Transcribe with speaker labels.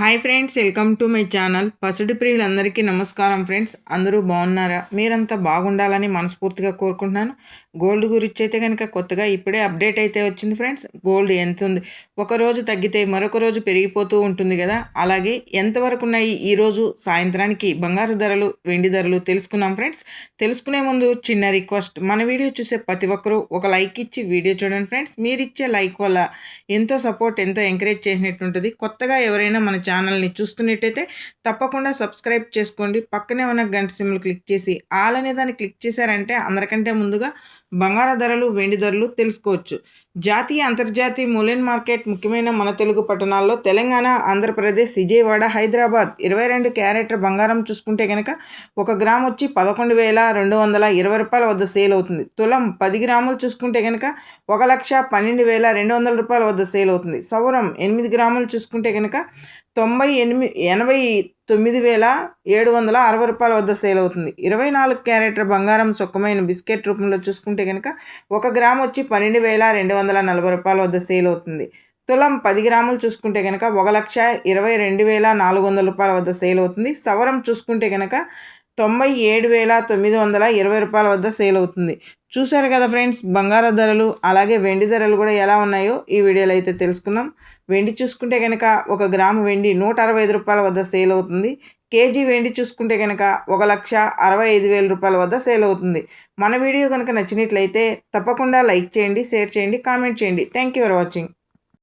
Speaker 1: Hi friends welcome to my channel. పసుడి ప్రియులందరికీ నమస్కారం friends. అందరూ బాగున్నారా? మీరంతా బాగుండాలని మనస్ఫూర్తిగా కోరుకుంటున్నాను. గోల్డ్ గురించి అయితే కనుక కొత్తగా ఇప్పుడే అప్డేట్ అయితే వచ్చింది ఫ్రెండ్స్. గోల్డ్ ఎంత ఉంది? ఒక రోజు తగ్గితే మరొక రోజు పెరిగిపోతూ ఉంటుంది కదా. అలాగే ఎంతవరకు ఉన్నాయి? ఈరోజు సాయంత్రానికి బంగారు ధరలు వెండి ధరలు తెలుసుకున్నాం ఫ్రెండ్స్. తెలుసుకునే ముందు చిన్న రిక్వెస్ట్. మన వీడియో చూసే ప్రతి ఒక్కరూ ఒక లైక్ ఇచ్చి వీడియో చూడండి ఫ్రెండ్స్. మీరు ఇచ్చే లైక్ వల్ల ఎంతో సపోర్ట్ ఎంతో ఎంకరేజ్ చేసినట్టు ఉంటుంది కొత్తగా ఎవరైనా మన ఛానల్ని చూస్తున్నట్టయితే తప్పకుండా సబ్స్క్రైబ్ చేసుకోండి. పక్కనే ఉన్న గంట సిమ్లు క్లిక్ చేసి ఆల్ అనే దాన్ని క్లిక్ చేశారంటే అందరికంటే ముందుగా బంగార ధరలు వెండి ధరలు తెలుసుకోవచ్చు. జాతీయ అంతర్జాతీయ మూలెన్ మార్కెట్ ముఖ్యమైన మన తెలుగు పట్టణాల్లో తెలంగాణ ఆంధ్రప్రదేశ్ విజయవాడ హైదరాబాద్ ఇరవై రెండు క్యారెటర్ బంగారం చూసుకుంటే కనుక ఒక గ్రామ్ వచ్చి పదకొండు వేల రెండు వందల ఇరవై రూపాయల వద్ద సేల్ అవుతుంది. తులం పది గ్రాములు చూసుకుంటే కనుక ఒక లక్ష పన్నెండు వేల రెండు వందల రూపాయల వద్ద సేల్ అవుతుంది. సౌరం ఎనిమిది గ్రాములు చూసుకుంటే కనుక తొంభై ఎనిమిది ఎనభై తొమ్మిది వేల ఏడు వందల అరవై రూపాయల వద్ద సేల్ అవుతుంది. ఇరవై నాలుగు క్యారెట్ల బంగారం సొక్కమైన బిస్కెట్ రూపంలో చూసుకుంటే కనుక ఒక గ్రామ్ వచ్చి పన్నెండు వేల రెండు వందల నలభై రూపాయల వద్ద సేల్ అవుతుంది. తులం పది గ్రాములు చూసుకుంటే కనుక ఒక లక్ష ఇరవై రెండు వేల నాలుగు వందల రూపాయల వద్ద సేల్ అవుతుంది. సవరం చూసుకుంటే కనుక తొంభై ఏడు వేల తొమ్మిది వందల ఇరవై రూపాయల వద్ద సేల్ అవుతుంది. చూశారు కదా ఫ్రెండ్స్ బంగారు ధరలు అలాగే వెండి ధరలు కూడా ఎలా ఉన్నాయో ఈ వీడియోలో అయితే తెలుసుకున్నాం వెండి చూసుకుంటే కనుక ఒక గ్రాము వెండి నూట అరవై ఐదు రూపాయల వద్ద సేల్ అవుతుంది. కేజీ వెండి చూసుకుంటే కనుక ఒక లక్ష అరవై ఐదు వేల రూపాయల వద్ద సేల్ అవుతుంది. మన వీడియో కనుక నచ్చినట్లయితే తప్పకుండా లైక్ చేయండి షేర్ చేయండి కామెంట్ చేయండి. Thank you for watching.